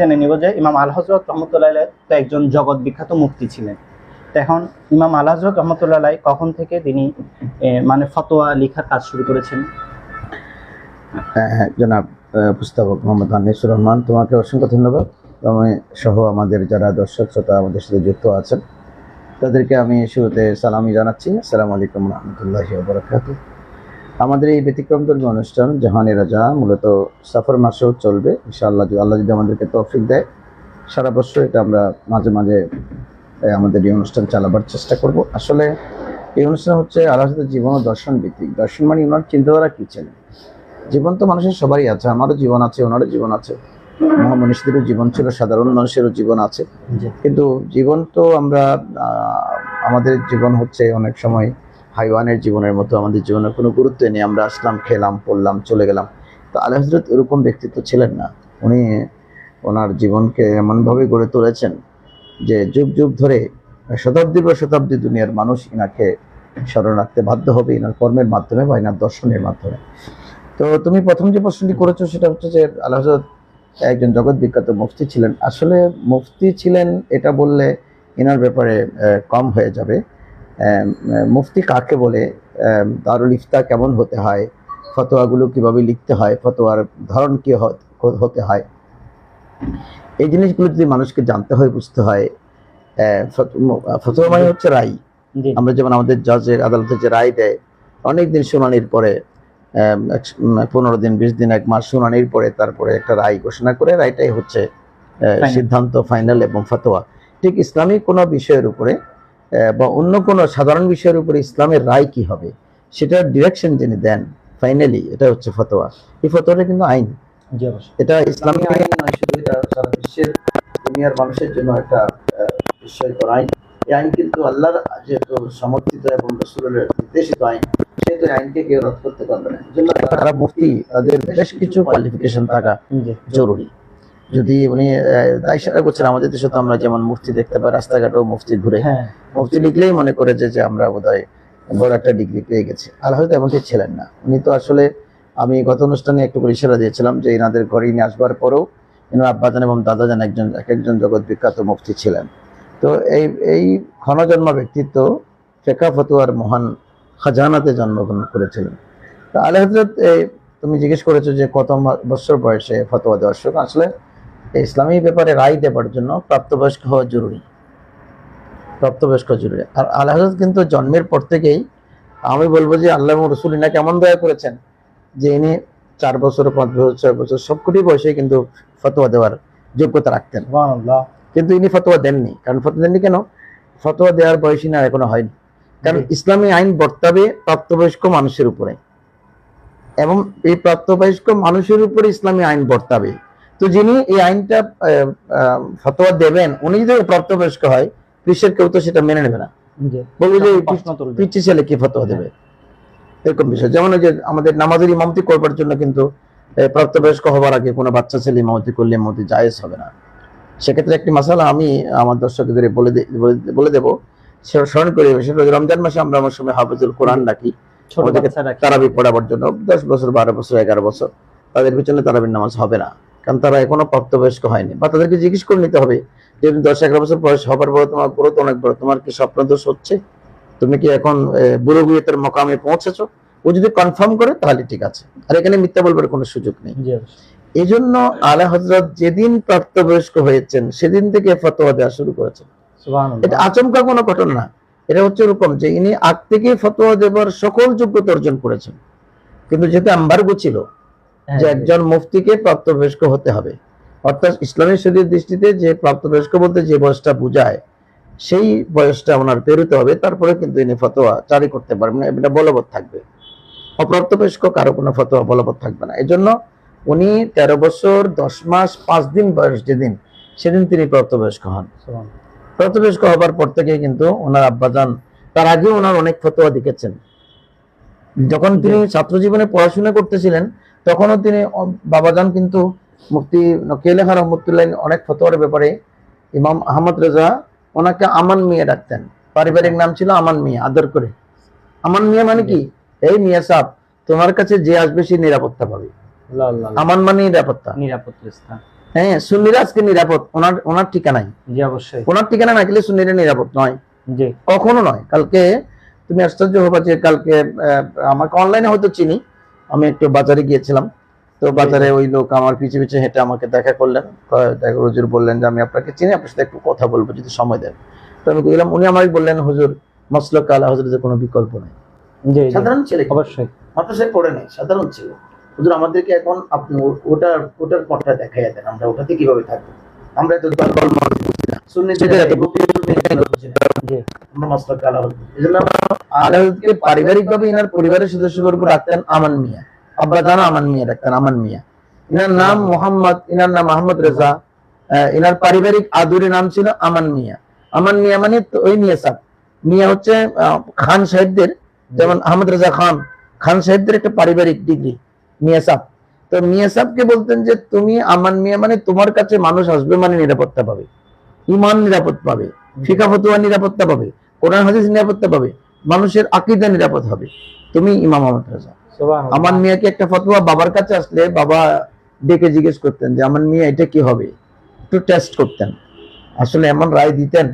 জেনে নিব যে ইমাম আল হজরত রহমতুল্লাহ তো একজন জগৎ বিখ্যাত মুক্তি ছিলেন। এখন ইমাম আল হজরত রহমতুল্লাহ কখন থেকে তিনি মানে ফতোয়া লেখার কাজ শুরু করেছেন? হ্যাঁ হ্যাঁ জনাব মোহাম্মদ আনিসুর রহমান, তোমাকে অসংখ্য ধন্যবাদ। তুমি সহ আমাদের যারা দর্শক, শ্রোতা আমাদের সাথে যুক্ত আছেন, তাদেরকে আমি শুরুতে সালামি জানাচ্ছি। আসসালামু আলাইকুম রহমতুল্লাহ আমাদের এই ব্যতিক্রম ধর্মী অনুষ্ঠান জাহানি রাজা মূলত সাফর মাসেও চলবে। ইনশাআল্লাহ যদি আল্লাহ যদি আমাদেরকে তৌফিক দেয় সারা বছর এটা আমরা মাঝে মাঝে আমাদের এই অনুষ্ঠান চালাবার চেষ্টা করব। আসলে এই অনুষ্ঠান হচ্ছে আল্লাহ জীবন ও দর্শন ভিত্তিক। দর্শন মানে ওনার চিন্তাধারা কী ছিলেন জীবন তো মানুষের সবারই আছে আমারও জীবন আছে ওনারও জীবন আছে। মহামনীষীদেরও জীবন ছিল সাধারণ মানুষেরও জীবন আছে। কিন্তু জীবন তো আমরা আমাদের জীবন হচ্ছে অনেক সময় হাইওয়ানের জীবনের মতো আমাদের জীবনের কোনো গুরুত্ব নেই। আমরা আসলাম, খেলাম, পড়লাম, চলে গেলাম। তো আল্লাহ হজরত এরকম ব্যক্তিত্ব ছিলেন না। উনি ওনার জীবনকে এমনভাবে গড়ে তুলেছেন যে যুগ যুগ ধরে শতাব্দী বা শতাব্দী দুনিয়ার মানুষ ইনাকে স্মরণ রাখতে বাধ্য হবে, ইনার কর্মের মাধ্যমে বা ইনার দর্শনের মাধ্যমে। তো তুমি প্রথম যে প্রশ্নটি করেছ সেটা হচ্ছে যে আল্লাহ হজরত একজন জগৎ বিখ্যাত মুফতি ছিলেন। আসলে মুফতি ছিলেন এটা বললে এনার ব্যাপারে কম হয়ে যাবে। মুফতি কাকে বলে? দারুল ইফতা কেমন হতে হয়? ফতোয়াগুলো কীভাবে লিখতে হয়? ফতোয়ার ধরন কি হতে হয়? এই জিনিসগুলো যদি মানুষকে জানতে হয় বুঝতে হয় ফতোয়া মানে হচ্ছে রায়। আমরা যেমন আমাদের জজের আদালতে যে রায় দেয় অনেক দিন শুনানির পরে পনেরো দিন বিশ দিন এক মাস শুনানির পরে তারপরে একটা রায় ঘোষণা করে রায়টাই হচ্ছে সিদ্ধান্ত ফাইনাল এবং ফতোয়া। ঠিক ইসলামিক কোনো বিষয়ের উপরে বা অন্য কোনো সাধারণ বিষয়ের উপরে ইসলামের রায় কি হবে? সেটার ডিরেকশন যিনি দেন ফাইনালি এটা হচ্ছে ফতোয়া। এই ফতোয়াটা কিন্তু আইন। এটা ইসলামিক আইন নয় শুধু এটা সারা বিশ্বের দুনিয়ার মানুষের জন্য একটা বিস্ময়কর আইন। এই আইন কিন্তু আল্লাহর যেহেতু সমর্থিত এবং রসুলের নির্দেশিত আইন সেহেতু আইনকে কেউ রদ করতে পারবে না। তারা মুফতি তাদের বেশ কিছু কোয়ালিফিকেশন থাকা জরুরি। যদি উনি তাই সারা করছেন আমাদের দেশে তো আমরা যেমন মুফতি দেখতে পাই রাস্তাঘাটেও মুফতি ঘুরে। হ্যাঁ। মুফতি লিখলেই মনে করে যে আমরা বোধহয় বড় একটা ডিগ্রি পেয়ে গেছি। আল্লাহ হয়তো এমনটি ছিলেন না। উনি তো আসলে আমি গত অনুষ্ঠানে একটু করে ইশারা দিয়েছিলাম যে এনাদের ঘরে নিয়ে আসবার পরেও এনার আব্বাজান এবং দাদাজান একজন এক একজন জগৎ বিখ্যাত মুফতি ছিলেন। তো এই এই ক্ষণজন্ম ব্যক্তিত্ব ফেকা ফতুয়ার মহান খাজানাতে জন্মগ্রহণ করেছিলেন। তা আল্লাহ হজরত এই তুমি জিজ্ঞেস করেছ যে কত বছর বয়সে ফতোয়া দেওয়ার আসলে ইসলামী ব্যাপারে রায় দেবার জন্য প্রাপ্তবয়স্ক হওয়া জরুরি। প্রাপ্তবয়স্ক জরুরি। আর আল্লাহ কিন্তু জন্মের পর থেকেই আমি বলব যে আল্লাহ রসুল কেমন দয়া করেছেন যে ইনি চার বছর পাঁচ বছর ছয় বছর সবকটি বয়সে কিন্তু ফতোয়া দেওয়ার যোগ্যতা রাখতেন। কিন্তু ইনি ফতোয়া দেননি। কারণ ফতোয়া দেননি কেন? ফতোয়া দেওয়ার বয়সী না এখনও হয়নি। কারণ ইসলামী আইন বর্তাবে প্রাপ্তবয়স্ক মানুষের উপরে। এবং এই প্রাপ্তবয়স্ক মানুষের উপরে ইসলামী আইন বর্তাবে। তো যিনি এই আইনটা ফতোয়া দেবেন উনি যদি প্রাপ্তবয়স্ক হয় বিশ্বের কেউ তো সেটা মেনে নেবে না। জি। বলব যে পিচ্ছি ছেলে কি ফতোয়া দেবে? এরকম বিষয়। যেমন ওই যে আমাদের নামাজের ইমামতি করবার জন্য কিন্তু প্রাপ্তবয়স্ক হবার আগে কোনো বাচ্চা ছেলে ইমামতি করলে ইমামতি জায়েজ হবে না। সেক্ষেত্রে একটি মাসালা আমি আমার দর্শকদের বলে বলে- দেবো। স্মরণ করি সেটা রমজান মাসে আমরা আমার সময় হাফিজুল কোরআন আমাদেরকে তারাবি পড়াবার জন্য দশ বছর বারো বছর এগারো বছর তাদের পিছনে তারাবির নামাজ হবে না। কারণ তারা এখনও প্রাপ্তবয়স্ক হয়নি। বা তাদেরকে জিজ্ঞেস করে নিতে হবে যে তুমি দশ এগারো বছর বয়স হবার পর তোমার তো অনেক বড় তোমার কি স্বপ্ন দোষ হচ্ছে? তুমি কি এখন বুড়ো বুয়েতের মকামে পৌঁছেছো? ও যদি কনফার্ম করে তাহলে ঠিক আছে। আর এখানে মিথ্যা বলবার কোনো সুযোগ নেই। এই জন্য আলা হজরত যেদিন প্রাপ্তবয়স্ক হয়েছেন সেদিন থেকে ফতোয়া দেওয়া শুরু করেছেন। এটা আচমকা কোনো ঘটনা না। এটা হচ্ছে এরকম যে ইনি আগ থেকে ফতোয়া দেবার সকল যোগ্যতা অর্জন করেছেন। কিন্তু যেহেতু আম্বারগো ছিল যে একজন মুফতিকে প্রাপ্তবয়স্ক হতে হবে। অর্থাৎ ইসলামী শরীর দৃষ্টিতে যে প্রাপ্তবয়স্ক বলতে যে বয়সটা বোঝায় সেই বয়সটা ওনার পেরোতে হবে। তারপরে কিন্তু ইনি ফতোয়া জারি করতে পারবেন না এটা বলবৎ থাকবে। অপ্রাপ্তবয়স্ক কারও কোনো ফতোয়া বলবৎ থাকবে না। এই জন্য উনি তেরো বছর দশ মাস পাঁচ দিন বয়স যেদিন সেদিন তিনি প্রাপ্তবয়স্ক হন। প্রাপ্তবয়স্ক হবার পর থেকে কিন্তু ওনার আব্বাজান তার আগে ওনার অনেক ফতোয়া দেখেছেন। যখন তিনি ছাত্র জীবনে পড়াশোনা করতেছিলেন তখনও তিনি বাবাজান কিন্তু মুফতি নকিয়ালেখা রহমতুল্লাহ অনেক ফতোয়ার ব্যাপারে ইমাম আহমদ রেজা ওনাকে আমান মিয়া ডাকতেন। পারিবারিক নাম ছিল আমান মিয়া আদর করে। আমান মিয়া মানে কি? এই মিয়া সাহ তোমার কাছে যে আসবে সে নিরাপত্তা পাবে। আমান মানে নিরাপত্তা। নিরাপত্তা স্থান। হ্যাঁ সুন্নিরা আজকে নিরাপদ ওনার ওনার ঠিকানাই। জি অবশ্যই। ওনার ঠিকানা না গেলে সুন্নিরা নিরাপদ নয়। জি। কখনো নয়। কালকে তুমি আশ্চর্য হবা যে কালকে আমাকে অনলাইনে হয়তো চিনি। আমি একটু বাজারে গিয়েছিলাম। তো বাজারে ওই লোক আমার পিছে পিছে হেঁটে আমাকে দেখা করলেন। দেখা হুজুর বললেন যে আমি আপনাকে চিনি আপনার সাথে একটু কথা বলব যদি সময় দেন। তো আমি গেলাম উনি আমাকে বললেন হুজুর মসলক আলা হুজুরের কোনো বিকল্প নেই। সাধারণ ছেলে অবশ্যই। মাদ্রাসায় পড়ে নাই সাধারণ ছিল। হুজুর আমাদেরকে এখন আপনি ওটার ওটার পথটা দেখাই দেন আমরা ওটাতে কীভাবে থাকব? আমরা এত দলবল পারিবারিক ভাবে ইনার পরিবারের সদস্যবর্গ রাখতেন আমান মিয়া। আব্বা জানা আমান মিয়া রাখতেন আমান মিয়া। ইনার নাম মোহাম্মদ ইনার নাম আহমদ রেজা। ইনার পারিবারিক আদুরি নাম ছিল আমান মিয়া। আমান মিয়া মানে ওই মিয়া সাহেব মিয়া হচ্ছে খান সাহেবদের যেমন আহমদ রেজা খান। খান সাহেবদের একটা পারিবারিক ডিগ্রি মিয়া সাহেব তো মিয়া সাহেবকে বলতেন যে তুমি আমান মিয়া মানে তোমার কাছে মানুষ আসবে মানে নিরাপত্তা পাবে। ইমান নিরাপদ পাবে ফিকা ফতুয়া নিরাপত্তা পাবে কোরআন হাদিস নিরাপত্তা পাবে মানুষের আকিদা নিরাপদ হবে। তুমি ইমাম আহমদ রাজা। আমার মিয়াকে একটা ফতোয়া বাবার কাছে আসলে বাবা ডেকে জিজ্ঞেস করতেন যে আমার মিয়া এটা কি হবে? একটু টেস্ট করতেন। আসলে এমন রায় দিতেন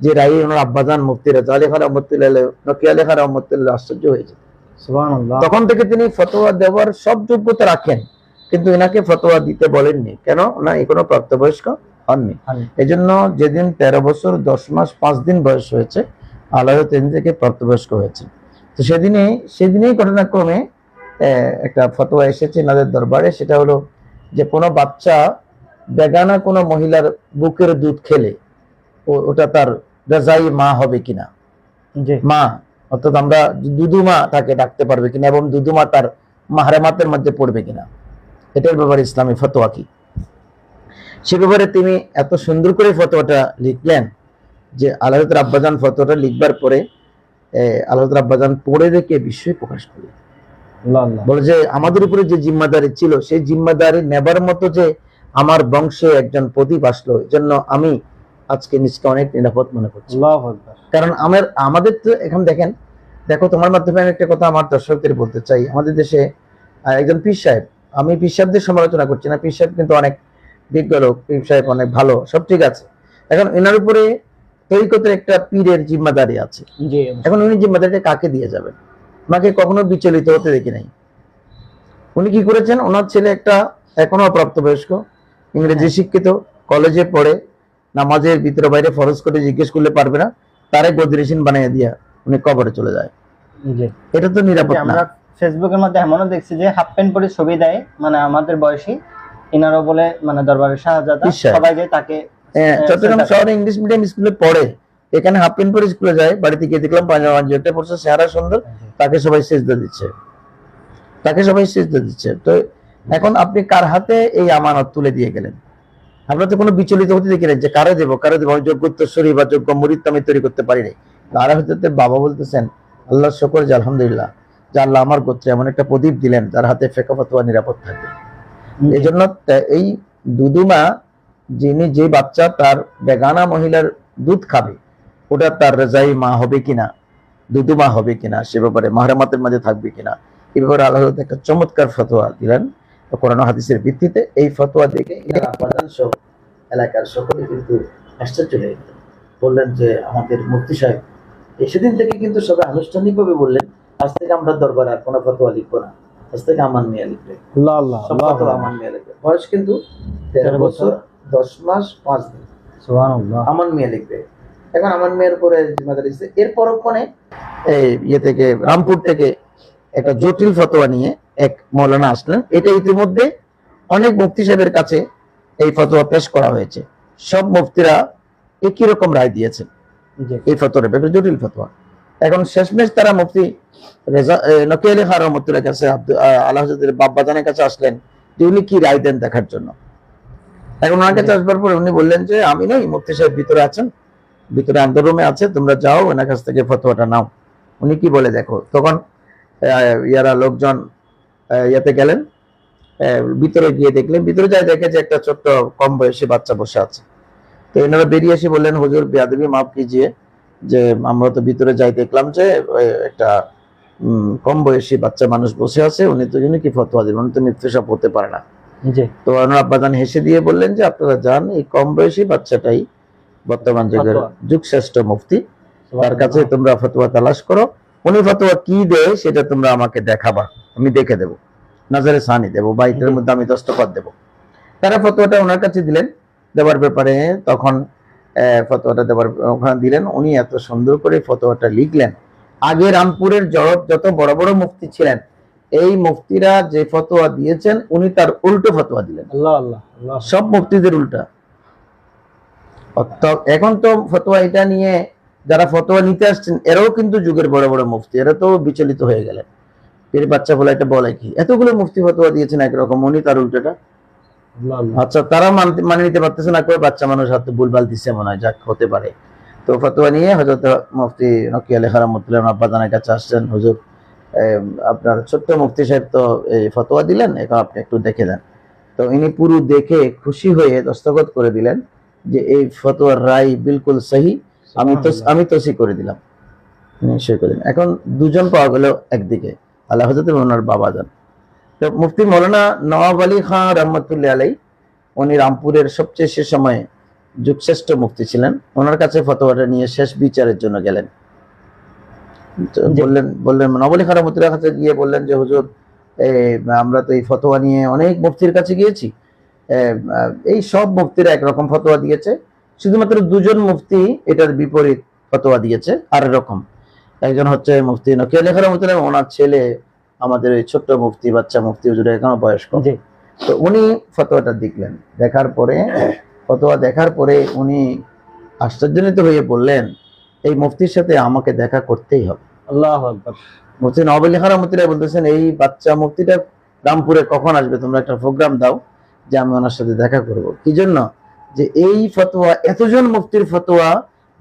যে রায় ওনার আব্বাজান মুফতি রাজা আলী খান রহমতুল্লাহ নকিয়া আলী খান রহমতুল্লাহ আশ্চর্য হয়ে সুবহানাল্লাহ। তখন থেকে তিনি ফতোয়া দেওয়ার সব যোগ্যতা রাখেন কিন্তু এনাকে ফতোয়া দিতে বলেননি। কেন? না এখনও প্রাপ্তবয়স্ক হননি। এজন্য যেদিন তেরো বছর দশ মাস পাঁচ দিন বয়স হয়েছে আল্লাহ তিন থেকে প্রাপ্তবয়স্ক হয়েছে। তো সেদিনে সেদিনেই ঘটনাক্রমে একটা ফতোয়া এসেছে এনাদের দরবারে সেটা হলো যে কোনো বাচ্চা বেগানা কোনো মহিলার বুকের দুধ খেলে ওটা তার রেজাই মা হবে কিনা। মা অর্থাৎ আমরা দুদুমা তাকে ডাকতে পারবে কিনা এবং দুদুমা তার মাহারামাতের মধ্যে পড়বে কিনা। এটার ব্যাপারে ইসলামী ফতোয়া কি? সে ব্যাপারে তিনি এত সুন্দর করে ফতোয়াটা লিখলেন যে আল্লাহ আব্বাজান ফতোয়াটা লিখবার পরে আল্লাহ আব্বাজান পড়ে দেখে বিস্ময় প্রকাশ করলেন। বলে যে আমাদের উপরে যে জিম্মাদারি ছিল সেই জিম্মাদারি নেবার মতো যে আমার বংশে একজন প্রদীপ আসলো এই জন্য আমি আজকে নিজকে অনেক নিরাপদ মনে করছি। কারণ আমার আমাদের তো এখন দেখেন দেখো তোমার মাধ্যমে আমি একটা কথা আমার দর্শকদের বলতে চাই। আমাদের দেশে একজন পীর সাহেব আমি পীর সাহেবদের সমালোচনা করছি না পীর সাহেব কিন্তু অনেক বিজ্ঞ লোক পীর সাহেব অনেক ভালো সব ঠিক আছে। এখন এনার উপরে একটা পীরের জিম্মাদারি আছে। এখন উনি জিম্মাদারিটা কাকে দিয়ে যাবেন? কখনো বিচলিত হতে দেখি নাই। উনি কি করেছেন? ওনার ছেলে একটা এখনও প্রাপ্তবয়স্ক ইংরেজি শিক্ষিত কলেজে পড়ে নামাজের ভিতরে বাইরে ফরজ করে জিজ্ঞেস করলে পারবে না তারে গদিরেশিন বানিয়ে দিয়া উনি কবরে চলে যায়। এটা তো নিরাপদ না। আমরা ফেসবুকের মধ্যে এমনও দেখছি যে হাফ প্যান্ট পরে ছবি দেয় মানে আমাদের বয়সী ইনারও বলে মানে দরবারের শাহজাদা। সবাই যায় তাকে চট্টগ্রাম শহরে ইংলিশ মিডিয়াম স্কুলে পড়ে। এখানে হাফ প্যান্ট পরে স্কুলে যায়। বাড়িতে গিয়ে দেখলাম পাঞ্জাব যেটা পড়ছে চেহারা সুন্দর। তাকে সবাই সেজদা দিচ্ছে। তাকে সবাই সেজদা দিচ্ছে। তো এখন আপনি কার হাতে এই আমানত তুলে দিয়ে গেলেন? আমরা তো কোনো বিচলিত হতে দেখি না যে কারে দেবো কারে দেবো? আমি যোগ্য উত্তরস্বরী বা যোগ্য মুরিদ তো আমি তৈরি করতে পারি নাই। তারা হতে বাবা বলতেছেন আল্লাহ শকর যে আলহামদুলিল্লাহ যে আল্লাহ আমার গোত্রে এমন একটা প্রদীপ দিলেন যার হাতে ফেকা ফতোয়া নিরাপদ থাকবে। এই জন্য এই দুদুমা, যিনি যে বাচ্চা তার বেগানা মহিলার দুধ খাবে, ওটা তার রেজাই মা হবে কিনা, দুদুমা হবে কিনা, সে ব্যাপারে মাহরামাতের মাঝে থাকবে কিনা এই ব্যাপারে আল্লাহ একটা চমৎকার ফতোয়া দিলেন। তো কোরআন হাদিসের ভিত্তিতে এই ফতোয়া দেখে এলাকার সকলে কিন্তু আশ্চর্য হয়ে গেলেন বললেন যে আমাদের মুফতি সাহেব সেদিন থেকে কিন্তু সবাই আনুষ্ঠানিকভাবে বললেন, আজ থেকে আমরা দরবার আর কোনো ফতোয়া লিখব না। থেকে মেয়ে লিখবে। ফতোয়া মেয়ে বয়স কিন্তু তেরো বছর। দশ মাস পাঁচ দিন। মেয়ে লিখবে। এখন আমার মেয়ের উপরে জিম্মাদারি দিচ্ছে এর পরক্ষণে এই ইয়ে থেকে রামপুর থেকে একটা জটিল ফতোয়া নিয়ে এক মৌলানা আসলেন। এটা ইতিমধ্যে অনেক মুফতি সাহেবের কাছে এই ফতোয়া পেশ করা হয়েছে। সব মুফতিরা একই রকম রায় দিয়েছেন এই ফতোয়ার ব্যাপারে জটিল ফতোয়া। এখন শেষমেশ তারা মুফতি রেজা নকিয়া আলী খান রহমতুল্লাহ কাছে আল্লাহ হজরতের বাব্বাজানের কাছে আসলেন যে উনি কি রায় দেন দেখার জন্য। এখন ওনার কাছে আসবার পরে উনি বললেন যে আমি নই মুফতি সাহেব ভিতরে আছেন ভিতরে আন্দর রুমে আছে তোমরা যাও ওনার কাছ থেকে ফতোয়াটা নাও। উনি কি বলে দেখো তখন ইয়ারা লোকজন ইয়াতে গেলেন আহ, ভিতরে গিয়ে দেখলেন ভিতরে যাই দেখে যে একটা ছোট্ট কম বয়সী বাচ্চা বসে আছে। তো এনারা বেরিয়ে এসে বললেন হুজুর বেয়াদবি মাফ কিজিয়ে যে আমরা তো ভিতরে যাই দেখলাম যে একটা কম বয়সী বাচ্চা মানুষ বসে আছে উনি তো উনি কি ফতোয়া দেবেন উনি তো মৃত্যুসাপ হতে পারে না। তো ওনার আব্বাজান হেসে দিয়ে বললেন যে আপনারা যান এই কম বয়সী বাচ্চাটাই বর্তমান যুগের ফতোয়া। যুগ শ্রেষ্ঠ মুফতি তার কাছে তোমরা ফতোয়া তালাশ করো। উনি ফতোয়া কি দেয় সেটা তোমরা আমাকে দেখাবা। আমি দেখে দেবো। নজরে সানি দেবো বা এটার মধ্যে আমি দস্তখত দেবো। তারা ফতোয়াটা ওনার কাছে দিলেন। দেওয়ার ব্যাপারে তখন আহ, ফতোয়াটা দেওয়ার ওখানে দিলেন। উনি এত সুন্দর করে ফতোয়াটা লিখলেন। আগে রামপুরের জড় যত বড় বড় মুফতি ছিলেন এই মুফতিরা যে ফতোয়া দিয়েছেন উনি তার উল্টো ফতোয়া দিলেন। সব মুফতিদের উল্টা। এখন তো ফতোয়া এটা নিয়ে যারা ফতোয়া নিতে আসছেন এরাও কিন্তু যুগের বড় বড় মুফতি এরা তো বিচলিত হয়ে গেলেন। এর বাচ্চা বলে এটা বলে কি? এতগুলো মুফতি ফতোয়া দিয়েছেন একরকম উনি তার উল্টোটা। আচ্ছা তারা মানতে মানে নিতে পারতেছে না করে বাচ্চা মানুষ হাতে ভুলভাল দিচ্ছে মনে হয় যাক হতে পারে। তো ফতোয়া নিয়ে হজরত মুফতি নকি আলী হারামতুল্লাহ আব্বাদানের কাছে আসছেন। হুজুর আপনার ছোট্ট মুফতি সাহেব তো এই ফতোয়া দিলেন এখন আপনি একটু দেখে দেন তো ইনি পুরো দেখে খুশি হয়ে দস্তখত করে দিলেন যে এই ফতোয়ার রায় বিলকুল সহি আমি তো আমি তসি করে দিলাম। সই করে দিলেন। এখন দুজন পাওয়া গেল একদিকে আল্লাহ হজরত ওনার বাবা যান। তো মুফতি মৌলানা নওয়াব আলী খান রহমতুল্লাহ আলাই উনি রামপুরের সবচেয়ে সে সময়ে যুগশ্রেষ্ঠ মুক্তি ছিলেন। ওনার কাছে ফতোয়াটা নিয়ে শেষ বিচারের জন্য গেলেন। বললেন বললেন খান রহমতুল্লাহ কাছে গিয়ে বললেন যে হুজুর আমরা তো এই ফতোয়া নিয়ে অনেক মুফতির কাছে গিয়েছি। এই সব মুফতিরা একরকম ফতোয়া দিয়েছে। শুধুমাত্র দুজন মুফতি এটার বিপরীত ফতোয়া দিয়েছে আর রকম একজন হচ্ছে মুফতি নকিয়াল রহমতুল্লাহ ওনার ছেলে আমাদের ওই ছোট্ট মুফতি বাচ্চা মুফতি হুজুরের এখনও বয়স্ক। তো উনি ফতোয়াটা দেখলেন দেখার পরে ফতোয়া দেখার পরে উনি আশ্চর্যান্বিত হয়ে বললেন এই মুফতির সাথে আমাকে দেখা করতেই হবে। আল্লাহ মুফতি খান রহমতুল্লাহ বলতেছেন এই বাচ্চা মুফতিটা রামপুরে কখন আসবে? তোমরা একটা প্রোগ্রাম দাও যে আমি ওনার সাথে দেখা করব। কি জন্য? যে এই ফতোয়া এতজন মুফতির ফতোয়া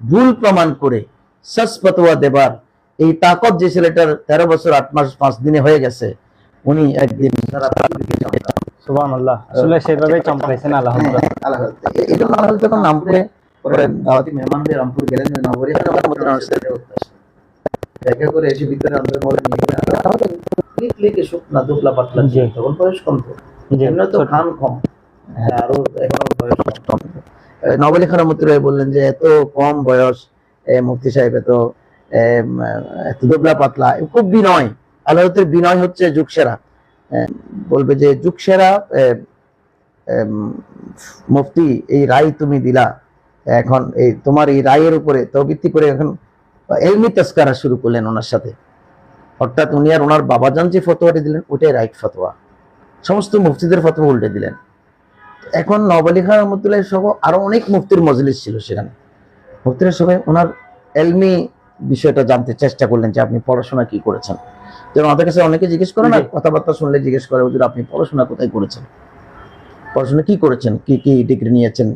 ভুল প্রমাণ করে সস ফতোয়া দেবার এই তাকত যে ছেলেটার তেরো বছর আট মাস পাঁচ দিনে হয়ে গেছে উনি একদিন সারা পৃথিবীকে চমকান। সুবহান আল্লাহ আসলে সেভাবেই চমকাইছেন আলহামদুলিল্লাহ। হ্যাঁ, আল্লাহ হাফেজ। এই- এই জন্য আল্লাহ পরে দাওয়াতি মেহমানদের রামপুর গেলেন নগরী দেখা করে এসে ভিতরে আমাদের মধ্যে নিয়ে ক্লিক ক্লিকে শুকনা দুবলা পাতলা তখন বয়স কম তো। এমনি তো খান কম। হ্যাঁ, আরও এখনও বয়স কম। নবলী রহমতুল্লাহ বললেন যে এত কম বয়স এ, মুফতি সাহেব এত দুবলা পাতলা খুব বিনয়। আল্লাহতের বিনয় হচ্ছে যুগ সেরা বলবে যে যুগ সেরা এম, এম, মুফতি এই রায় তুমি দিলা। এখন এই তোমার এই রায়ের উপরে তো ভিত্তি করে এখন এলমি তস্কারা শুরু করলেন ওনার সাথে। অর্থাৎ উনি আর ওনার বাবাজান যে ফতোয়াটি দিলেন ওটাই রাইট ফতোয়া। সমস্ত মুফতিদের ফতোয়া উল্টে দিলেন। এখন নবালি খান রহমতুল্লাহ সহ আরও অনেক মুফতির মজলিস ছিল সেখানে। মুফতিরা সবাই ওনার এলমি বিষয়টা জানতে চেষ্টা করলেন যে আপনি পড়াশোনা কি করেছেন। যেন আমাদের কাছে অনেকে জিজ্ঞেস করে না কথাবার্তা শুনলে জিজ্ঞেস করে হুজুর আপনি পড়াশোনা কোথায় করেছেন? পড়াশোনা কি করেছেন? কি কি ডিগ্রি নিয়েছেন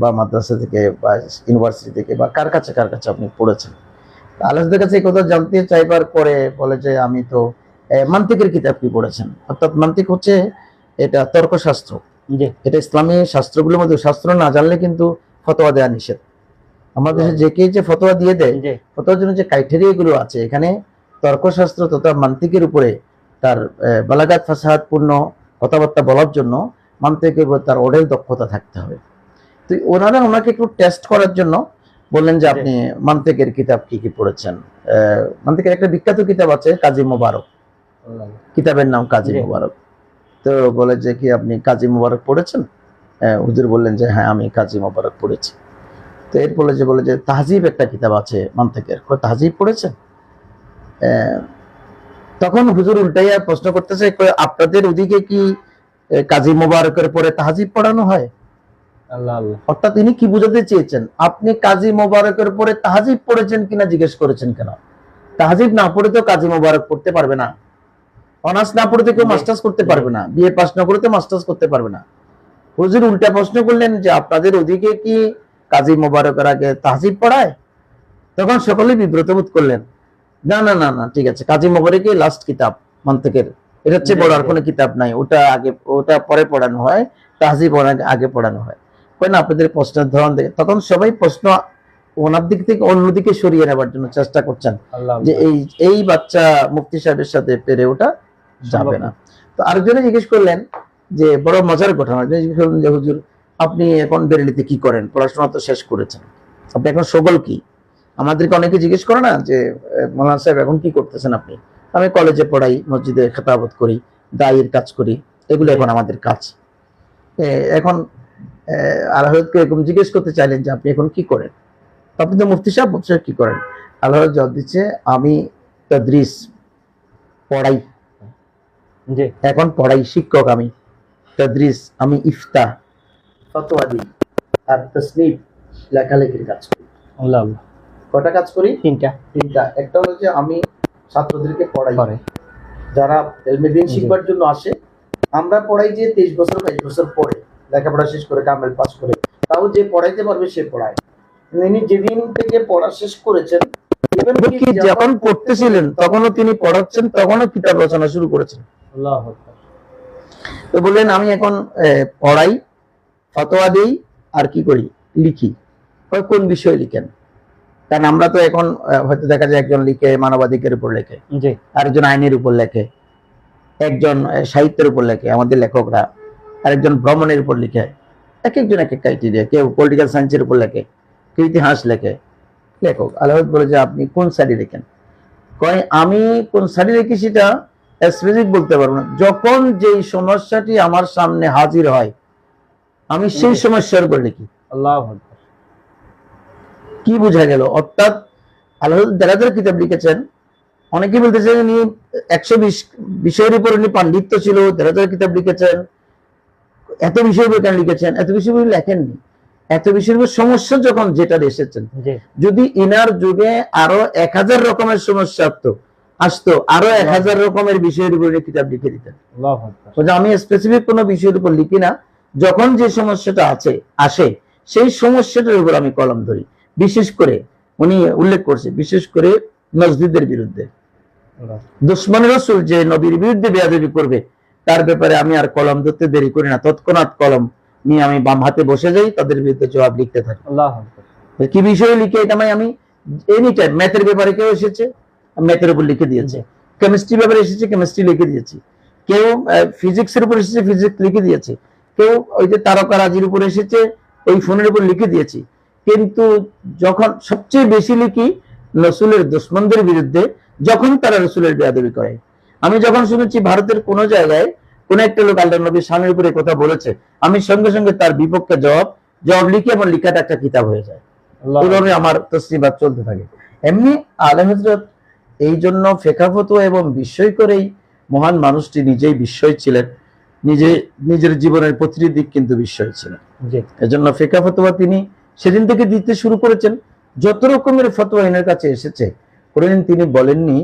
বা মাদ্রাসা থেকে বা ইউনিভার্সিটি থেকে বা কার কাছে কার কাছে আপনি পড়েছেন? আলাসদের কাছে এই কথা জানতে চাইবার পরে বলে যে আমি তো মান্তিকের কিতাব কি পড়েছেন? অর্থাৎ মান্তিক হচ্ছে এটা তর্কশাস্ত্র। এটা ইসলামী শাস্ত্রগুলোর মধ্যে শাস্ত্র না জানলে কিন্তু ফতোয়া দেওয়া নিষেধ। আমাদের দেশে যে কে যে ফতোয়া দিয়ে দেয় ফতোয়ার জন্য যে ক্রাইটেরিয়া গুলো আছে এখানে তর্কশাস্ত্র তথা মান্তিকের উপরে তার বালাগাত ফাসাহাত পূর্ণ কথাবার্তা বলার জন্য মান্তিকের উপর তার ওডেল দক্ষতা থাকতে হবে। তো ওনারা ওনাকে একটু টেস্ট করার জন্য বললেন যে আপনি মান্তিকের কিতাব কি কি পড়েছেন? মান্তিকের একটা বিখ্যাত কিতাব আছে কাজী মোবারক। কিতাবের নাম কাজী মোবারক। তো বলে যে কি আপনি কাজী মোবারক পড়েছেন? হুজুর বললেন যে হ্যাঁ আমি কাজী মোবারক পড়েছি। তো এরপরে যে বলে যে তাহজিব একটা কিতাব আছে মান্তেকের। তাহজিব পড়েছেন? তখন হুজুর উল্টাইয়া প্রশ্ন করতেছে আপনাদের ওদিকে কি কাজী মুবারকের পরে তাহজিব পড়ানো হয়? অর্থাৎ তিনি কি বুঝাতে চেয়েছেন? আপনি কাজী মোবারকের পরে তাহাজিব পড়েছেন কিনা জিজ্ঞেস করেছেন কেন? তাহাজিব না পড়ে তো কাজী মোবারক পড়তে পারবে না। অনার্স না পড়ে তো কেউ। মাস্টার্স করতে পারবে না। বিএ পাস না করে তো মাস্টার্স করতে পারবে না। হুজুর উল্টা প্রশ্ন করলেন যে আপনাদের ওদিকে কি কাজী মোবারকের আগে তাহাজিব পড়ায়? তখন সকলেই বিব্রত বোধ করলেন। না না না না ঠিক আছে। কাজী মোবারকই লাস্ট কিতাব মন্তেকের। এটা হচ্ছে বড় আর কোনো কিতাব নাই। ওটা আগে ওটা পরে পড়ানো হয় তাহজিব আগে পড়ানো হয়। না আপনাদের প্রশ্নের ধরন দেখে তখন সবাই প্রশ্ন ওনার দিক থেকে অন্যদিকে সরিয়ে নেবার জন্য চেষ্টা করছেন যে এই এই বাচ্চা মুফতি সাহেবের সাথে পেরে ওটা যাবে না। তো আরেকজনে জিজ্ঞেস করলেন যে বড় মজার ঘটনা জিজ্ঞেস করলেন যে হুজুর আপনি এখন বেরেলিতে কি করেন? পড়াশোনা তো শেষ করেছেন। আপনি এখন সগল কি? আমাদেরকে অনেকে জিজ্ঞেস করে না যে মৌলানা সাহেব এখন কি করতেছেন আপনি? আমি কলেজে পড়াই মসজিদে খেতাবত করি দায়ের কাজ করি এগুলো এখন আমাদের কাজ। এখন আল্লাহকে এরকম জিজ্ঞেস করতে চাইলেন যে আপনি এখন কি করেন? আপনি তো মুফতি সাহেব মুফতি সাহেব কি করেন? আল্লাহ জবাব দিচ্ছে আমি তদ্রিস পড়াই। এখন পড়াই শিক্ষক আমি। তদ্রিস আমি ইফতা ফতোয়া দিই আর তসনিফ লেখালেখির কাজ করি। আল্লাহ। কটা কাজ করি? তিনটা। তিনটা। একটা হলো যে আমি ছাত্রদেরকে পড়াই। করে যারা এলমেদিন শিখবার জন্য আসে আমরা পড়াই যে তেইশ বছর বাইশ বছর পরে লেখাপড়া শেষ করে কামেল পাস করে তাও যে পড়াইতে পারবে সে পড়ায়। ইনি যেদিন থেকে পড়া শেষ করেছেন যখন পড়তেছিলেন তখনও তিনি পড়াচ্ছেন তখনও কিতাব রচনা শুরু করেছেন। আল্লাহ আকবার। তো বললেন আমি এখন পড়াই ফতোয়া দিই আর কি করি? লিখি। কোন বিষয় লিখেন? কারণ আমরা তো এখন হয়তো দেখা যায় একজন লিখে মানবাধিকারের উপর লেখে। আরেকজন আইনের উপর লেখে। একজন সাহিত্যের উপর লেখে আমাদের লেখকরা। আরেকজন ভ্রমণের উপর লিখে। এক একজন এক এক ক্রাইটেরিয়া কেউ পলিটিক্যাল সায়েন্সের উপর লেখে কেউ ইতিহাস লেখে। লেখক আল্লাহ বলে যে আপনি কোন সাইডে লেখেন? কয় আমি কোন সাইডে লিখি সেটা স্পেসিফিক বলতে পারব না। যখন যেই সমস্যাটি আমার সামনে হাজির হয় আমি সেই সমস্যার উপর লিখি। আল্লাহ। কি বোঝা গেল? অর্থাৎ আল্লাহ যারা যারা কিতাব লিখেছেন অনেকে বলতেছেন উনি একশো বিশ বিষয়ের উপর উনি পাণ্ডিত্য ছিল যারা যারা কিতাব লিখেছেন এত বিষয়ের উপর কেন লিখেছেন এত বিষয় উপর লেখেননি। এত বিষয়ের উপর সমস্যা যখন যেটা এসেছেন যদি ইনার যুগে আরও এক হাজার রকমের সমস্যা আসতো আসতো আরও এক হাজার রকমের বিষয়ের উপরে কিতাব লিখে দিতেন। আমি স্পেসিফিক কোনো বিষয়ের উপর লিখি না যখন যে সমস্যাটা আছে আসে সেই সমস্যাটার উপর আমি কলম ধরি। বিশেষ করে উনি উল্লেখ করছে বিশেষ করে মসজিদের বিরুদ্ধে। দুশ্মন রসুল যে নবীর বিরুদ্ধে বেয়াদবি করবে তার ব্যাপারে আমি আর কলম ধরতে দেরি করি না। তৎক্ষণাৎ কলম নিয়ে আমি বাম হাতে বসে যাই তাদের বিরুদ্ধে জবাব লিখতে থাকি। কি বিষয়ে লিখে এটা আমি আমি? এনি টাইম ম্যাথের ব্যাপারে কেউ এসেছে? ম্যাথের উপর লিখে দিয়েছে। কেমিস্ট্রি ব্যাপারে এসেছে কেমিস্ট্রি লিখে দিয়েছি। কেউ ফিজিক্স এর উপর এসেছে ফিজিক্স লিখে দিয়েছে। কেউ ওই যে তারকা রাজির উপর এসেছে এই ফোনের উপর লিখে দিয়েছি। কিন্তু যখন সবচেয়ে বেশি লিখি রসুলের দুশ্মনদের বিরুদ্ধে যখন তারা রসুলের বেয়াদবি করে। আমি যখন শুনেছি ভারতের কোন জায়গায় কোন একটা লোক আল্লাহ নবীর স্বামীর উপরে কথা বলেছে আমি সঙ্গে সঙ্গে তার বিপক্ষে জবাব জবাব লিখে আমার লিখাটা একটা কিতাব হয়ে যায়। আমার তসলিবাদ চলতে থাকে। এমনি আলম হজরত এই জন্য ফেকাফত এবং বিস্ময় করেই মহান মানুষটি নিজেই বিস্ময় ছিলেন। নিজে নিজের জীবনের প্রতিটি দিক কিন্তু বিস্ময় ছিলেন। এজন্য ফেকা তিনি সেদিন থেকে দিতে শুরু করেছেন যত রকমের ফতোয়া এনার কাছে এসেছে। কোনোদিন তিনি বলেননি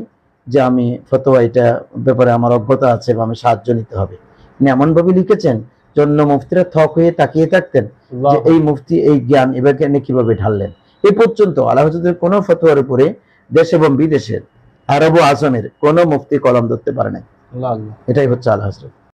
যে আমি ফতোয়া এটা ব্যাপারে আমার অজ্ঞতা আছে বা আমি সাহায্য নিতে হবে। তিনি এমন ভাবে লিখেছেন জন্য মুফতিরা থক হয়ে তাকিয়ে থাকতেন যে এই মুফতি এই জ্ঞান এবার জ্ঞানে কীভাবে ঢাললেন। এ পর্যন্ত আল্লাহ হজরতের কোনো ফতোয়ার উপরে দেশ এবং বিদেশের আরব ও আজমের কোনো মুফতি কলম ধরতে পারে নাই। এটাই হচ্ছে আল্লাহ হজরত